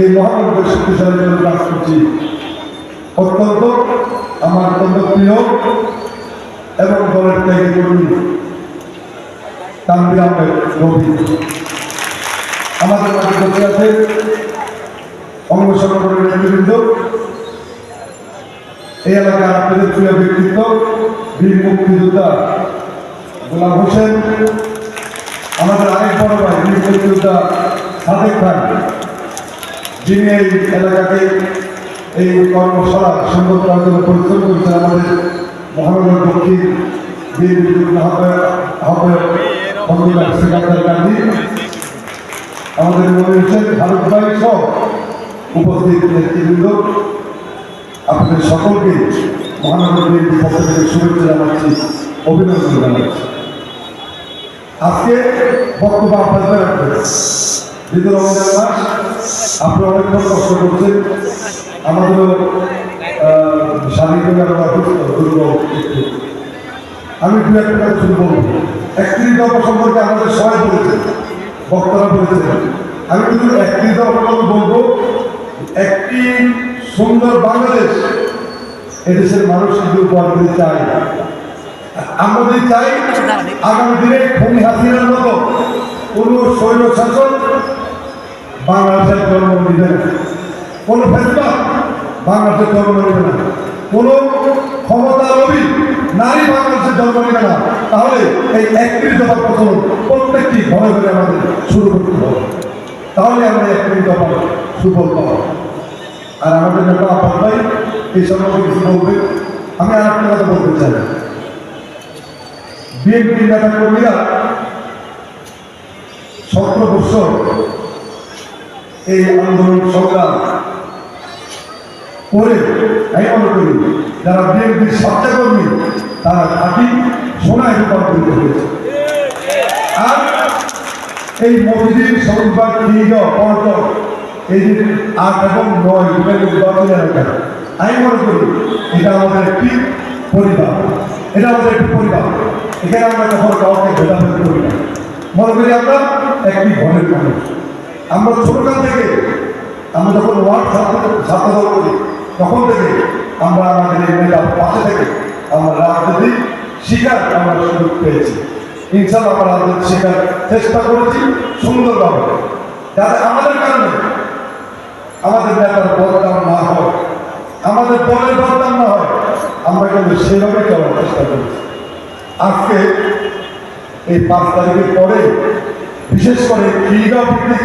এই মহানগরের শক্তিশালী জন্য কাজ করছি। অত্যন্ত আমার অত্যন্ত প্রিয় এবং দলের ত্যাগী কর্মী তানবির আমাদের মাঝে বসে আছে অঙ্গ সংগঠনের নেতৃবৃন্দ। এই এলাকার আপনাদের প্রিয় ব্যক্তিত্ব, বীর মুক্তিযোদ্ধা গোলাম হোসেন, আমাদের আরেক বড় ভাই, বীর মুক্তিযোদ্ধা সাদেক যিনি এই এই কর্মশালা সুন্দর করার জন্য পরিশ্রম আমাদের মহানগর দক্ষিণ মুক্তিযোদ্ধা আহ্বায়ক আহ্বায়ক গান্ধী। আমাদের মনে হোসেন উপস্থিত নেতৃবৃন্দ, আপনাদের সকলকে মহানগর বিএনপির পক্ষ থেকে শুভেচ্ছা জানাচ্ছি, অভিনন্দন আজকে বক্তব্য দীর্ঘ রমজান মাস আপনি অনেকক্ষণ কষ্ট করছেন। আমাদেরও আহ, শারীরিকভাবে আমি দু একটা কথা বলব একত্রিশ সম্পর্কে আমাদের সবাই বলেছেন বক্তারা বলেছেন। আমি কিন্তু একত্রিশ দফা বলব একটি সুন্দর বাংলাদেশ এদেশের মানুষ কিন্তু উপহার দিতে চায় যদি চাই আগামী দিনে খুনি হাসিনার মতো কোনো শৈল শাসন বাংলাদেশের জন্ম নিবে না। কোনো ফেসবা বাংলাদেশের জন্ম নিবে না। কোনো ক্ষমতা রবি নারী বাংলাদেশের জন্ম নিবে না। তাহলে এই একত্রিশ দফার প্রচলন প্রত্যেকটি ঘরে ঘরে আমাদের শুরু করতে হবে। তাহলে আমরা একত্রিশ দফা সুফল পাবো। আর আমাদের নেতা আপাত ভাই এই সম্পর্কে কিছু বলবে আমি আর একটা কথা বলতে চাই। বিএনপি নেতা কর্মীরা সতেরো বছর এই আন্দোলন সংগ্রাম করে আমি মনে করি। যারা বিএনপির স্বাস্থ্যকর্মী তারা খাঁটি সোনায় রূপান্তরিত হয়েছে। আর এই মসজিদ শনিবার দীর্ঘ পর্যটন এই যে আট এবং নয় দুটো আমি মনে করি। এটা আমাদের একটি পরিবার। এটা আমাদের একটি পরিবার। এখানে আমরা কখনো কাউকে ভেদাভেদ করি না, মনে করি আমরা একটি ঘরের মানুষ। আমরা ছোটকাল থেকে আমরা যখন ওয়ার্ড ছাত্র করি তখন থেকে আমরা আমাদের এই মেয়েটার পাশে থেকে আমরা রাজনীতি শিকার আমরা সুযোগ পেয়েছি। ইনশাল্লাহ আমরা রাজনীতি শিকার চেষ্টা করেছি সুন্দরভাবে। যাতে আমাদের কারণে আমাদের নেতার বদনাম না হয়, আমাদের দলের বদনাম না হয়, আমরা কিন্তু সেভাবে চলার চেষ্টা করেছি। আজকে এই পাঁচ তারিখের পরে বিশেষ করে ক্রীড়া ভিত্তিক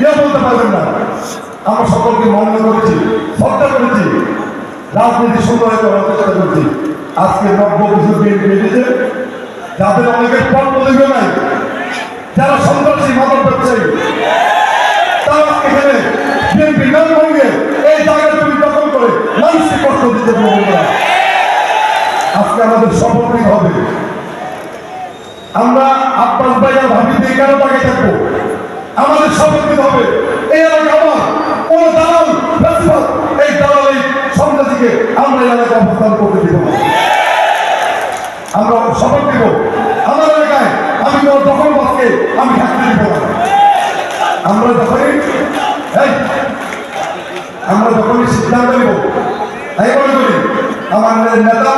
কেউ বলতে পারবেন না। আমরা সকলকে মনে করেছি, শ্রদ্ধা করেছি, রাজনীতি সুন্দর করার চেষ্টা আজকে নব্য কিছু বিএনপি যাদের অনেকের নাই, যারা সন্ত্রাসী, মাদক তারা এখানে বিএনপি নাম ভঙ্গে এই জায়গা তুমি দখল করে মানুষকে কষ্ট দিতে আজকে আমাদের নিতে হবে। আমরা আব্বাস ভাইয়ার ভাবিতে কেন তাকে থাকব? আমাদের হবে। এই এলাকা আমার। কোন দালাল এই দালাল, এই সন্ত্রাসীকে আমরা এই এলাকায় অবস্থান করতে দিব আমরা শপথ দিব আমার এলাকায় আমি কোনো দখলবাজকে আমি থাকতে দিব আমরা যখনই আমরা যখনই সিদ্ধান্ত নিব আমি মনে করি আমাদের নেতা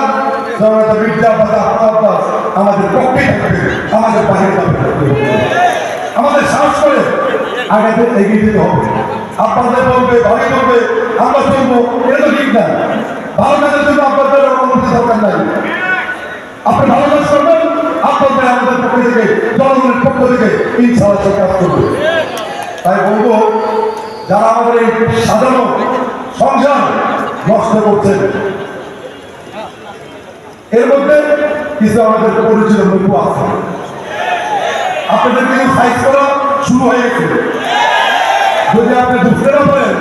জনতা বিদ্যা বাদা আমাদের পক্ষে থাকবে, আমাদের বাহিরে থাকবে। আমাদের সাহস করে আগাতে এগিয়ে যেতে হবে। আপনাদের বলবে ভাবি বলবে, আমরা চলবো। এটা ঠিক না। ভালো কাজের জন্য আপনাদের অনুমতি দরকার নাই। আপনি ভালো কাজ করবেন, আপনাদের আমাদের পক্ষ থেকে, জনগণের পক্ষ থেকে ইনশাআল্লাহ সে কাজ করবে। তাই বলব, যারা আমাদের এই সাধারণ সংসার নষ্ট করছেন, এর মধ্যে কিছু আমাদের পরিচিত লোক আছে। আপনাদের সাইজ করা শুরু হয়ে গেছে। যদি আপনি বুঝতে না পারেন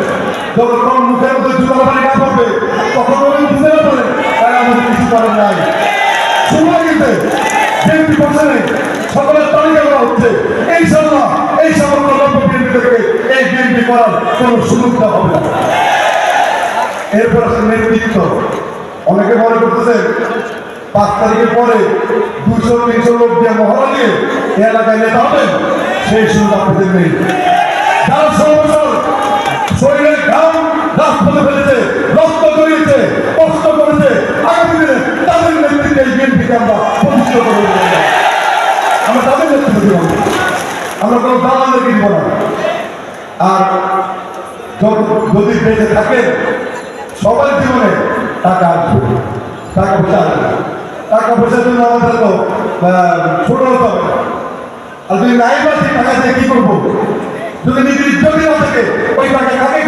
যখন কোন মুখের মধ্যে জুতার বাড়ি না পড়বে তখন বুঝতে না পারে তাই আমাদের কিছু করার নাই। গেছে। বিএনপি করছে সকলের তালিকা করা হচ্ছে। এই সাল্লাহ এই সমস্ত লক্ষ্য বিএনপি থেকে এই বিএনপি করার কোনো সুযোগ দেওয়া হবে না। এরপর আছে নেতৃত্ব। অনেকে মনে করতেছে, পাঁচ তারিখের পরে দুশো তিনশো লোক দিয়ে মহড়া দিয়ে এলাকায় নেতা হবেন, সেই সুযোগ আপনাদের নেই। করে আমরা তাদের নেতৃত্ব আমরা কোনো দালালদেরকে দিব না। আর যদি বেঁচে থাকেন সবার জীবনে টাকা আসবে। টাকা পয়সা আসবে। টাকা পয়সার জন্য আমাদের তো ছোট হতে হবে। আর যদি নাই পাচ্ছি টাকা দিয়ে কি করব? যদি নিজের ইজ্জতই না থাকে, ওই টাকা কাকে